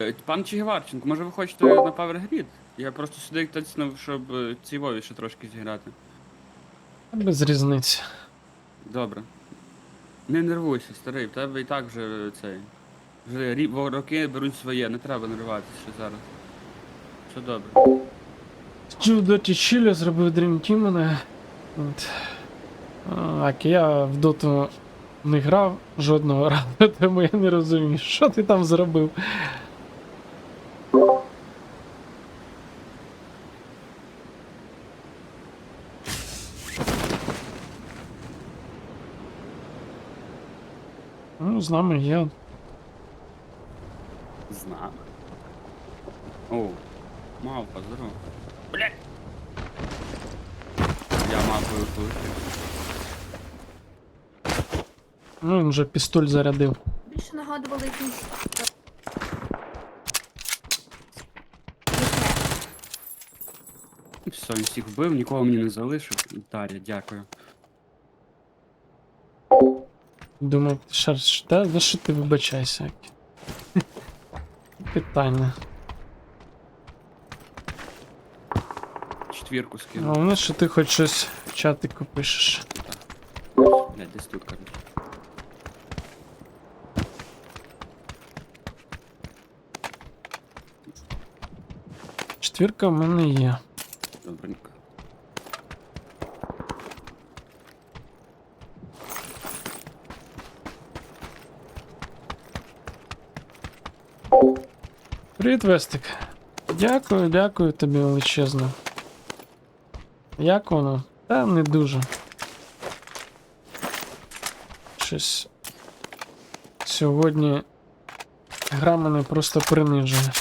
Е, Пан Чигеварченко, може ви хочете на Power Grid? Я просто сюди тицнув, щоб е, цій Вові ще трошки зіграти. Без різниці. Добре. Не нервуйся, старий, в тебе і так вже цей. Вже рі- во- роки беруть своє, не треба нервуватися ще зараз. Все добре. Чув Доті Чілі, зробив Dream Team мене. От. А, Так, я в доту не грав жодного разу, тому я не розумію, що ти там зробив. З нами є. З нами. О, мавпа, здорово. Блять! Я мавпою полетів. Ну, він вже пістоль зарядив. Більше нагадували якісь. Все, він всіх вбив, нікого мені не залишив. Дар'я, дякую. Думав, шарш, та за що ти вибачайся? Питання. Четвірку скинув. Головне, що ти хоч щось в чатику пишеш. Блять, десь тут, короче. Четвірка в мене є. Добренько. Привіт, Вестик. Дякую, дякую тобі величезно. Як воно? Та не дуже. Щось. Сьогодні гра мене просто принижує.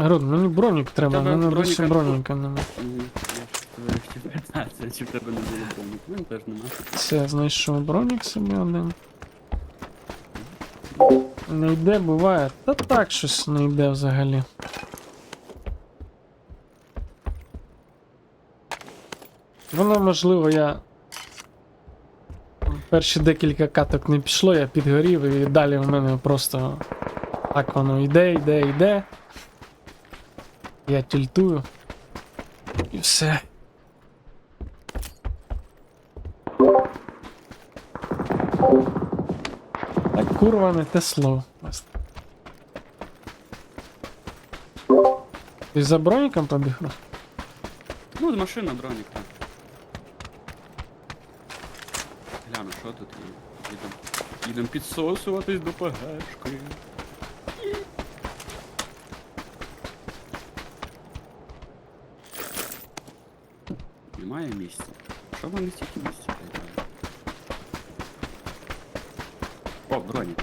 Груд, мені бронік треба, Тебе мене досі броніка- броніка нема. Мгм, Я ж тебе хотів питатися, чи в тебе не було бронік. Ну, теж нема. Все, знайшов бронік собі один. Не йде, буває. Та так щось не йде взагалі. Воно, можливо, я. Перші декілька каток не пішло, я підгорів і далі в мене просто так воно йде, йде, йде. Я тільтую. І все. Так курва не те слово. Ти за броніком побіг? Ну, машина бронік, так. Гляну, що тут є. Їдем, їдем підсосуватись до ПГшки. Місця. Що вони стільки місця? О, броні.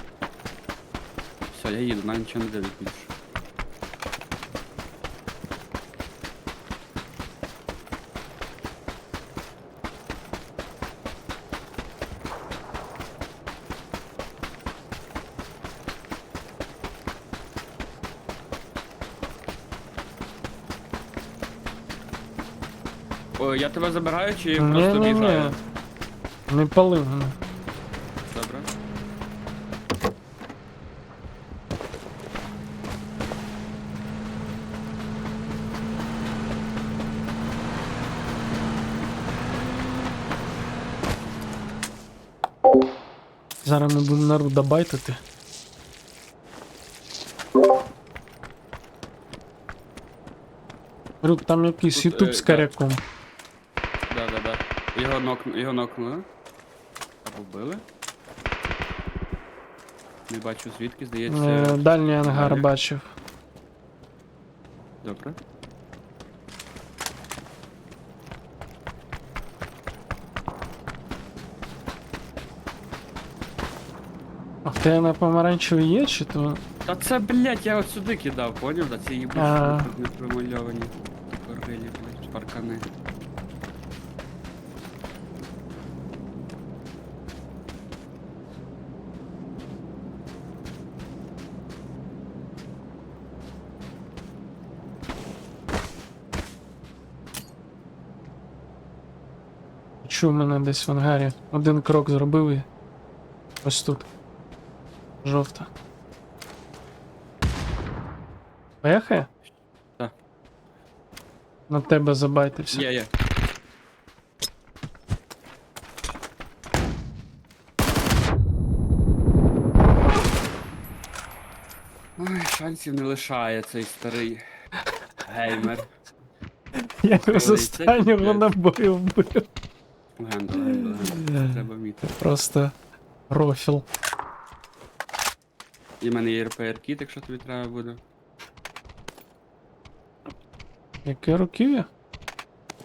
Все, я їду, навіть нічого не дивлюсь більше. О, я тебе забираю чи просто Ні-ні-ні. Не палив мене. Добре. Зараз ми будемо народу байтити. Рук, там якийсь Тут, ютуб е, з да. коряком. Його нокну, його нокнули. Або вбили. Не бачу звідки, здається. Е, Дальній ангар далі. бачив. Добре. А в тебе на помаранчевий є чи то? Та це, блядь, я от сюди кидав, поняв? Да, ці їбучі А. тут не промальовані. Горгилі, блядь, паркани. Чув мене десь в ангарі. Один крок зробив і. Ось тут. Жовта. Поїхає? Так. На тебе забайтився. Є, є. Ой, шансів не лишає цей старий геймер. Я його з останнього набою вбив. Легенда, легенда, легенда. Треба вміти. Просто рофіл. І в мене є РПР кіт, якщо тобі треба буде. Яке руків'я?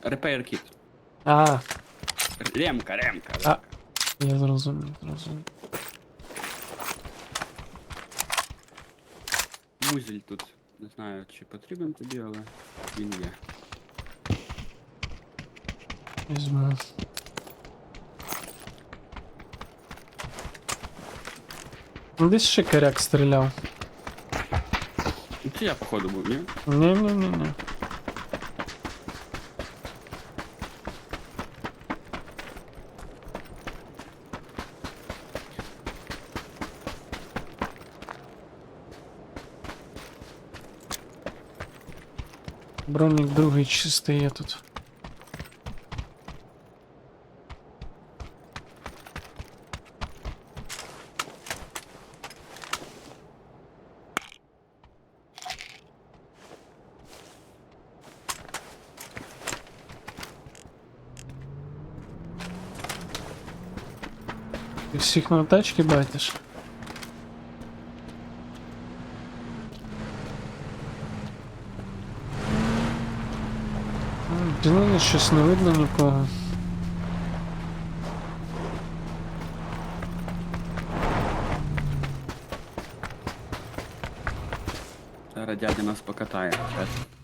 РПР кіт. А, Ремка, ремка. А. я зрозумів, зрозумів. Музель тут. Не знаю, чи потрібен тобі, але він є. Візьму. Десь ще коряк стріляв. Це я походу був, ні? Ні-ні-ні-ні. Бронік другий чистий є тут. Ти всіх на тачки байтиш? Діло щось не видно нікого. Зараз дядя нас покатає. Щас.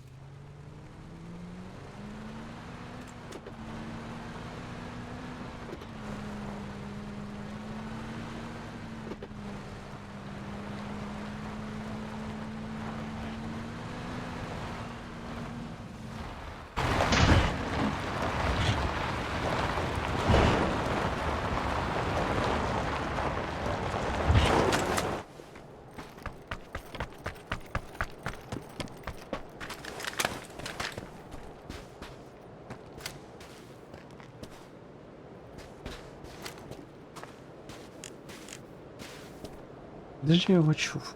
Де ж я його чув?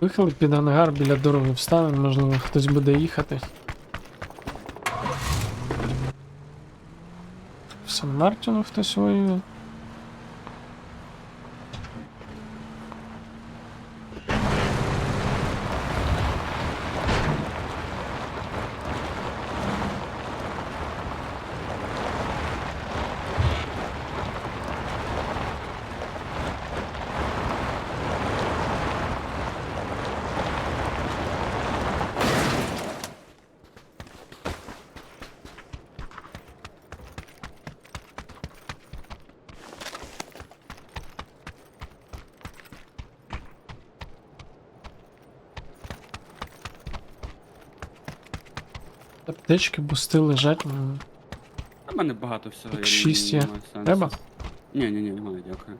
Вихили під ангар біля дороги встанемо, можливо, хтось буде їхати. В Сан Мартіну хтось воює. Аптечки, бусти лежать. ну, У мене багато всього. Так шість не є. Треба? Ні, ні, ні, немає, дякую.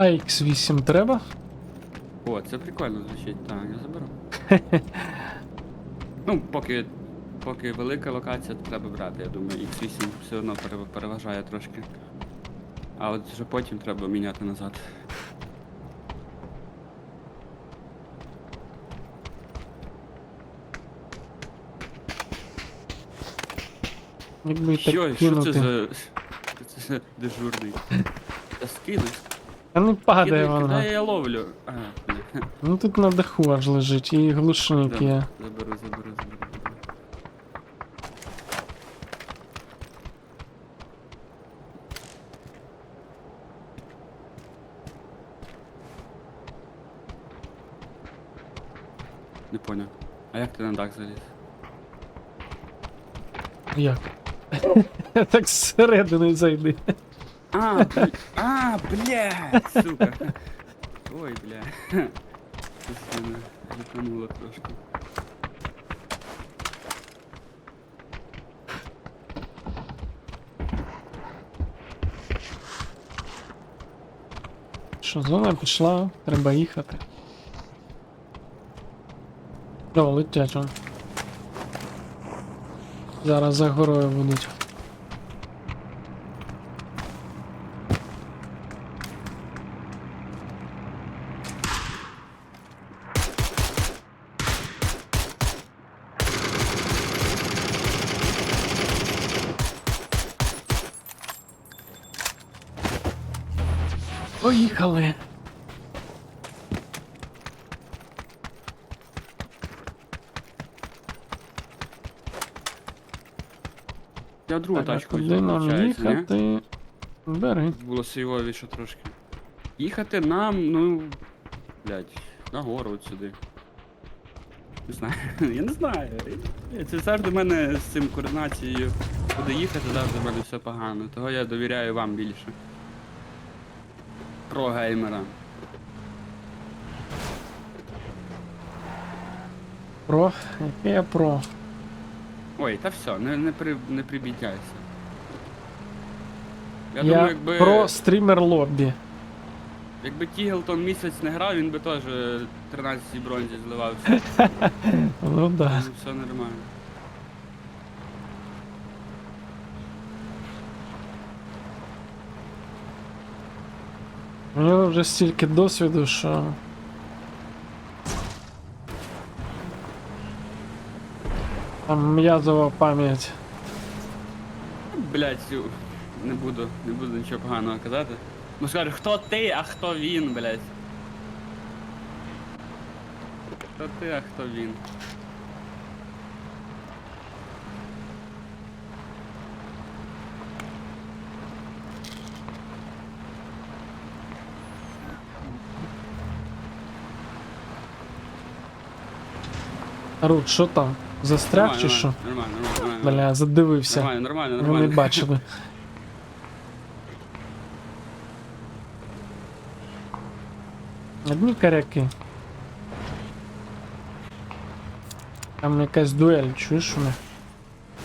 А X8 треба? О, це прикольно звучить, так, я заберу. ну, поки, поки велика локація, то треба брати, я думаю, X8 все одно переважає трошки. А от вже потім треба міняти назад. Якби так Що, що це за. Це за дежурний? Та скинуй. Та не падає Кидай, вона. кидай, я ловлю. А, бля. Ну тут на даху аж лежить, і глушник Да, є. Заберу, заберу, заберу. заберу. Не поняв. А як ти на дах заліз? Як? так зсередини зайди. А, бля... а, блядь, сука. Ой, бля. Щось мене затонуло трошки. Що, зона пішла, треба їхати. О, летять. Зараз за горою будуть. Поїхали. Я другу тачку взяв, виходить, ні? їхати? Бери. Було сейвовіше трошки. Їхати нам, ну. Блять, нагору от сюди. Не знаю. Я не знаю. Це завжди в мене з цим координацією. Куди їхати, завжди в мене все погано. Того я довіряю вам більше. Про геймера. Про. Яке я про? Ой, та все, не, не, при, не прибітяйся. Я, Я, думаю, якби, про стрімер лоббі. якби Тіглтон місяць не грав, він би теж 13 бронзі зливався. Ну да. Все нормально. У нього вже стільки досвіду, що. Там м'язова пам'ять. Блять, не буду, не буду нічого поганого казати. Ну скажу, хто ти, а хто він, блять. Хто ти, а хто він. Рут, що там? Застряг чи що? Нормально, нормально, нормально. Бля, задивився. Нормально, нормально, нормально. бачили. Одні коряки. Там якась дуель, чуєш у них?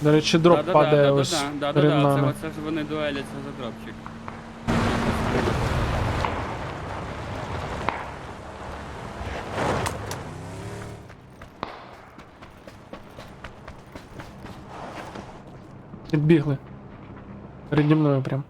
До речі, дроп падає ось перед це, нами. оце ж вони дуеляться за дропчик. Підбігли. Переді мною прям.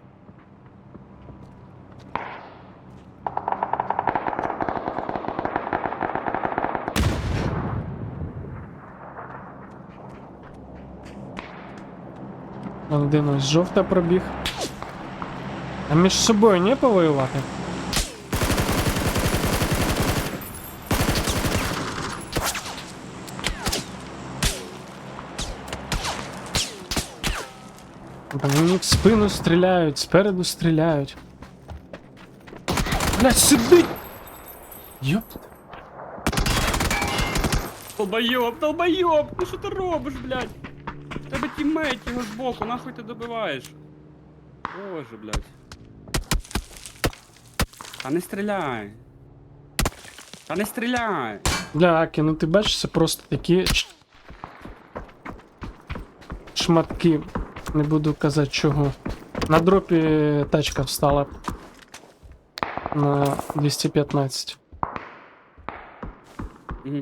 Один ось жовта пробіг. А між собою не повоювати? В спину стріляють, спереду стріляють. Блять, сидить! Йоп. Долбойоб, долбойоб! Ну що ти робиш, блядь? В тебе тіммейт його збоку, нахуй ти добиваєш? Боже, блядь. Та не стріляй. Та не стріляй! Бля, Акі, ну ти бачиш, це просто такі шматки. Не буду казати чого. На дропі тачка встала. на 215. Угу.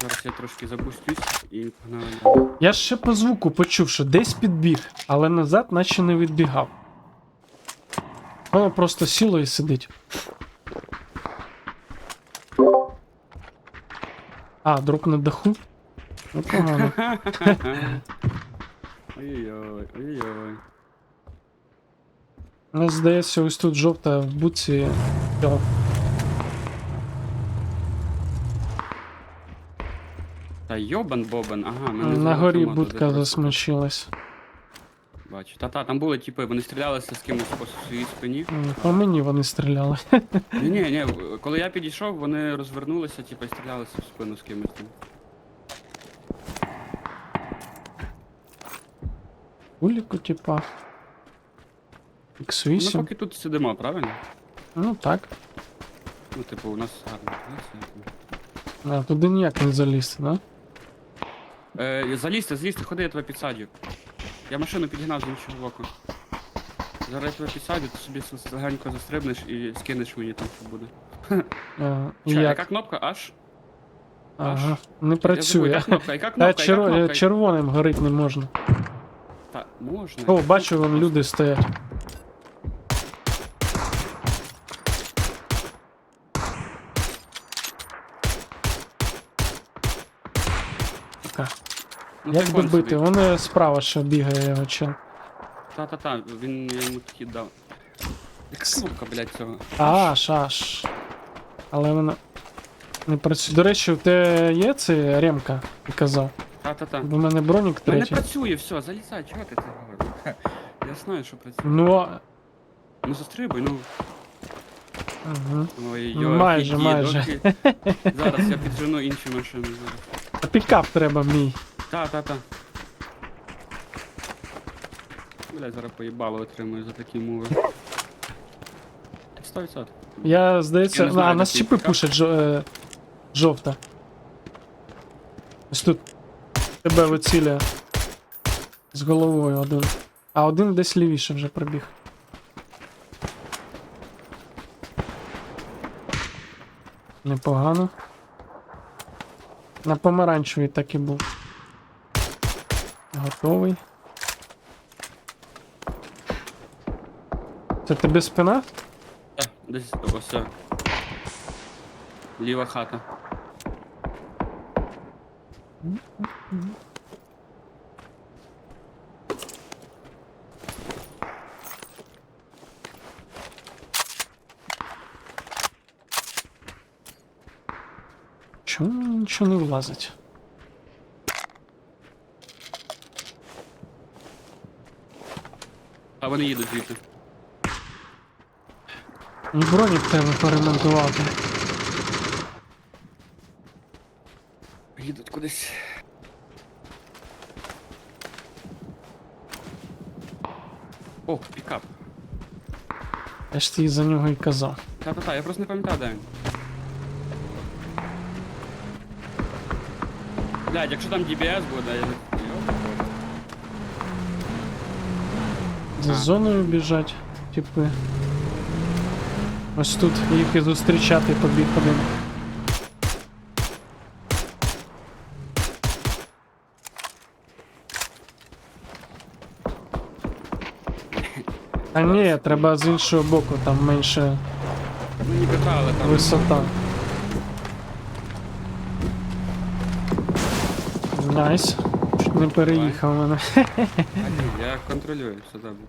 Зараз я трошки запустюсь і погнали. Я ще по звуку почув, що десь підбіг, але назад наче не відбігав. Воно просто сіло і сидить. А, дроп на даху? Непогано. Ой-ой-ой. Мені здається, ось тут жовта в буці. Та йобан бобан, ага, мене На горі будка просто. засмочилась. Бачу. Та-та, там були, типи, вони стрілялися з кимось по своїй спині. М, По мені вони стріляли. Ні, ні, ні, коли я підійшов, вони розвернулися, типу, і стрілялися в спину з кимось там. Уліку, типа. X8. поки тут сидимо, правильно? Ну так. Ну, типу, у нас позиція. А, туди ніяк не залізти, да? Е, залізти, залізти, ходи, я тебе підсадю. Я машину підігнав з іншого боку. Зараз я тебе підсадю, ти собі легенько застрибнеш і скинеш мені там, що буде. А, Ча, як? яка кнопка? Аж? Ага, не Я забув, працює. яка кнопка, яка кнопка, чер... яка кнопка? червоним горить не можна. Можна. О, бачу, вон люди стоять. Ну, Як собі. Вони справа ще бігає його чел. Та-та-та, він я йому хід дав. Кнопка, блядь, цього? Аж, аж. Але вона не працює. До речі, у тебе є цей ремка, ти казав? Та-та-та. В мене бронік Ну не третій. працює, все, залізай, чого ти це говориш? Я знаю, що працює. Ну, а- Ну застрибуй, ну. угу. Ой, Ну, майже, майже. Зараз я піджену інші машини зараз. А пікап треба мій. Та, та, та. Блядь, зараз поїбало отримую за такі мови. 100%. Я, здається, Я не знаю, а, нас який пікап. пушать жо... е, жовта. Ось тут тебе вицілює. З головою один. А один десь лівіше вже пробіг. Непогано. На помаранчевій так і був. Готовий. Це тобі спина? Та, десь ось. Ліва хата. Чому нічого не влазить? А вони їдуть звідти. Бронік треба поремонтувати. Їдуть кудись. О, пікап. Я ж тобі за нього і казав. Та-та-та, я просто не пам'ятаю, де він. Блядь, якщо там DBS буде, я... Йо. За А. зоною біжать, типи. Ось тут їх і зустрічати побіг один. А ні, треба з іншого боку, там менше Ну ніби та, але там... висота. Найс. Чуть не переїхав мене. А, ні, я контролюю, все добре.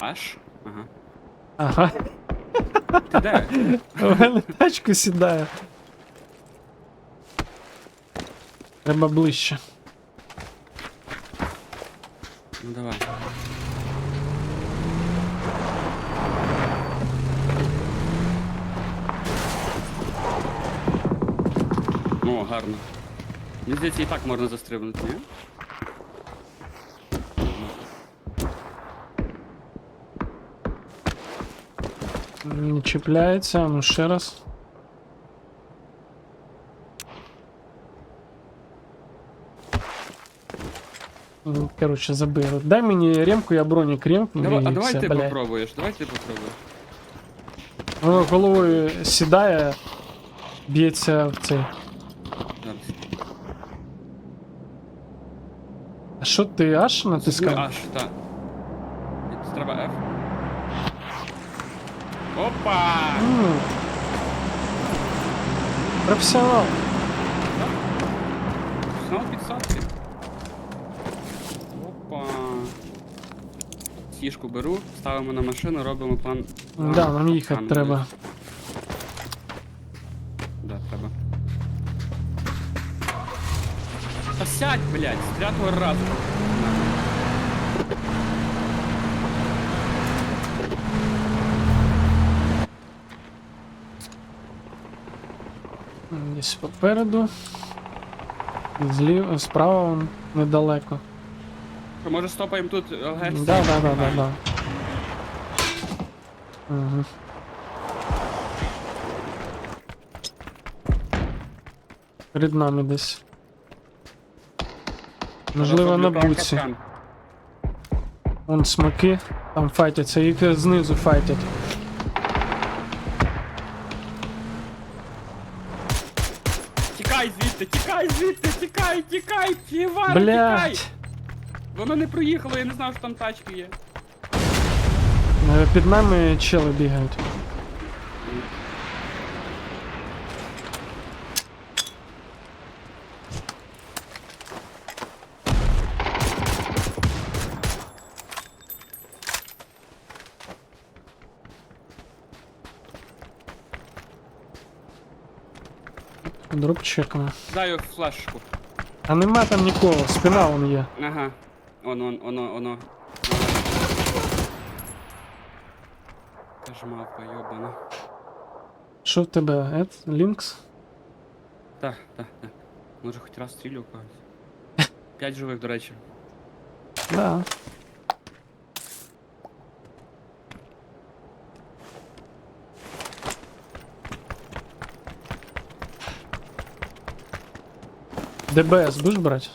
Аж? Ага. Ага. Ти де? У мене тачку сідає. Треба ближче. Ну давай. О, гарно. Мені здається, і так можна застрибнути, ні? Не чіпляється, ну ще раз. Ну, Короче, забили. Дай мені ремку, я бронік ремкну Давай, а давай ти попробуєш, давай ти попробуєш. Воно головою сідає, б'ється в цей. Зараз. А що ти аж натискав? Аж, так. Це треба F. Опа! М. Професіонал. Знал підсадки. Опа. Сішку беру, ставимо на машину, робимо план. план- Да, нам їхати план, треба. Сядь, блядь, з третього разу. Десь попереду. Зліва, справа недалеко. Що, може стопаємо тут ЛГ? Да, да, да, да, да. Угу. Перед нами десь. Можливо, на буці. Вон смоки, там файтяться, їх знизу файтять. Тікай звідти, тікай звідти, тікай, тікай, Фівара, тікай! Блять! Воно не проїхало, я не знав, що там тачки є. Е, Під нами чели бігають. Дроп чекаємо. Даю флешку. А нема там нікого, спина вон є. Ага. Оно, оно, оно. Та ж мавка, йобана. Що в тебе, Ед? Лінкс? Так, так, так. Може хоч раз стрілю когось. П'ять живих, до речі. Да. ДБС будеш брати?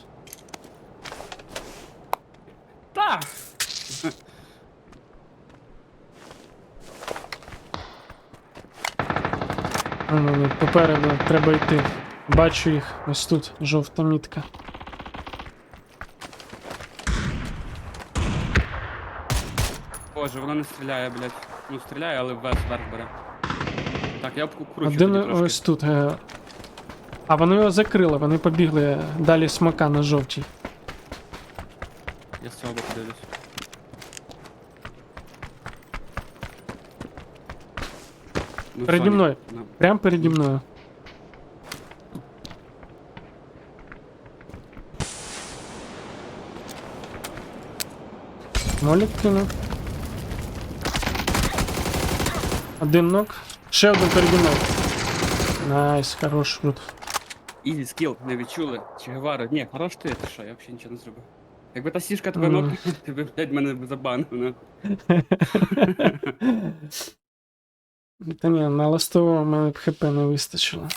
Та! А, ну, ну, попереду треба йти. Бачу їх. Ось тут, жовта мітка. Боже, вона не стріляє, блядь. Ну стріляє, але вверх, вверх бере. Так, я обкручу Один тоді трошки. ось тут. Е... А вони його закрили, вони побігли далі смока на жовтій. Я з цього боку дивлюсь. Ну, Переді Соня, мною. на- Прям переді мною. Молік кинув. Один нок. Ще один переді мною. Найс, хорош, крут. Ізі скіл, не відчули. Чи Гевара. Ні, хорош ти, ти що, я взагалі нічого не зробив. Якби та сішка тебе Мгм. нокнула, ти б, блядь, мене б забанив. ну. Та ні, на ластового в мене б хп не вистачило.